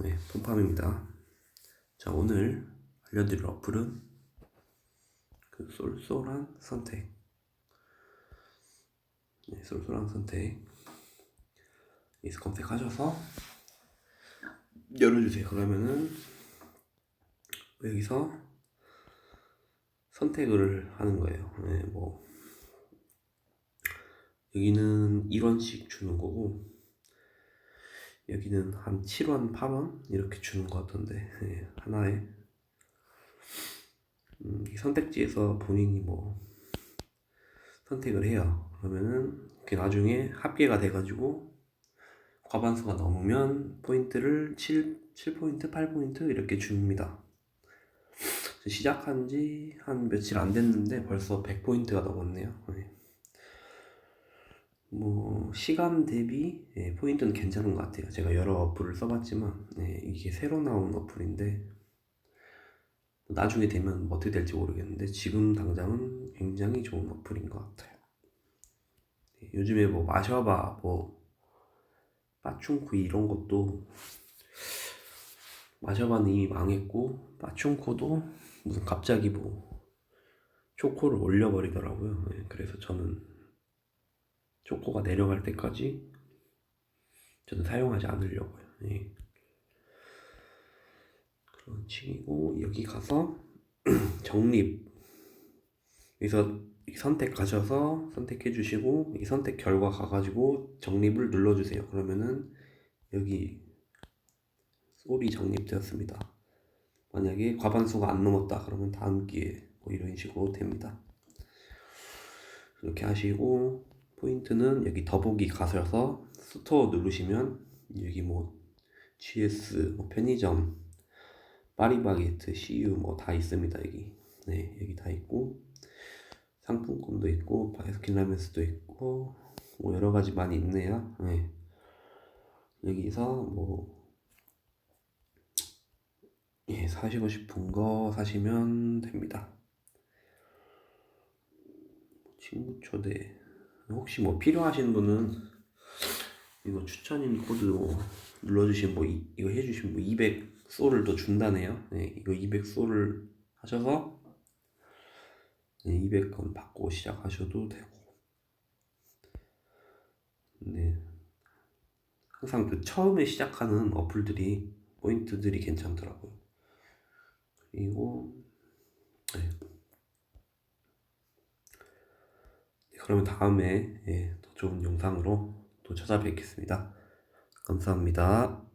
네, 폼팜입니다. 자, 오늘 알려드릴 어플은 그 쏠쏠한 선택. 네, 쏠쏠한 선택. 여기서 검색하셔서 열어주세요. 그러면은 여기서 선택을 하는 거예요. 네, 뭐 여기는 1원씩 주는 거고 여기는 한 7원, 8원 이렇게 주는 것 같던데 예, 하나에 음, 이 선택지에서 본인이 뭐 선택을 해요. 그러면은 나중에 합계가 돼가지고 과반수가 넘으면 포인트를 7, 7포인트, 8포인트 이렇게 줍니다. 시작한 지 한 며칠 안 됐는데 벌써 100포인트가 넘었네요. 예. 뭐 시간 대비 예, 포인트는 괜찮은 것 같아요. 제가 여러 어플을 써봤지만 예, 이게 새로 나온 어플인데 나중에 되면 뭐 어떻게 될지 모르겠는데 지금 당장은 굉장히 좋은 어플인 것 같아요. 예, 요즘에 뭐 마셔봐 뭐 빠충쿠 이런 것도 마셔봐는 이미 망했고 빠충코도 무슨 갑자기 뭐 초코를 올려버리더라고요. 예, 그래서 저는 초코가 내려갈 때까지 저는 사용하지 않으려고요. 예. 그런 층이고 여기 가서 정립 여기서 이 선택 가셔서 선택해 주시고 이 선택 결과 가가지고 정립을 눌러주세요. 그러면은 여기 솔이 정립되었습니다. 만약에 과반수가 안 넘었다 그러면 다음 기회에 뭐 이런 식으로 됩니다. 이렇게 하시고 포인트는 여기 더보기 가셔서 스토어 누르시면 여기 뭐 GS, 뭐 편의점, 파리바게트, CU 뭐 다 있습니다 여기. 네 여기 다 있고 상품권도 있고 바스킨라빈스도 있고 뭐 여러 가지 많이 있네요. 네. 여기서 뭐 예, 사시고 싶은 거 사시면 됩니다. 친구 초대 혹시 뭐 필요하신 분은 이거 추천인 코드 뭐 눌러주시면 뭐 이, 이거 해주시면 뭐200 소를 더 준다네요. 네, 이거 200 소를 하셔서 네, 200건 받고 시작하셔도 되고. 네. 항상 그 처음에 시작하는 어플들이 포인트들이 괜찮더라고요. 그리고 그러면 다음에 예, 더 좋은 영상으로 또 찾아뵙겠습니다. 감사합니다.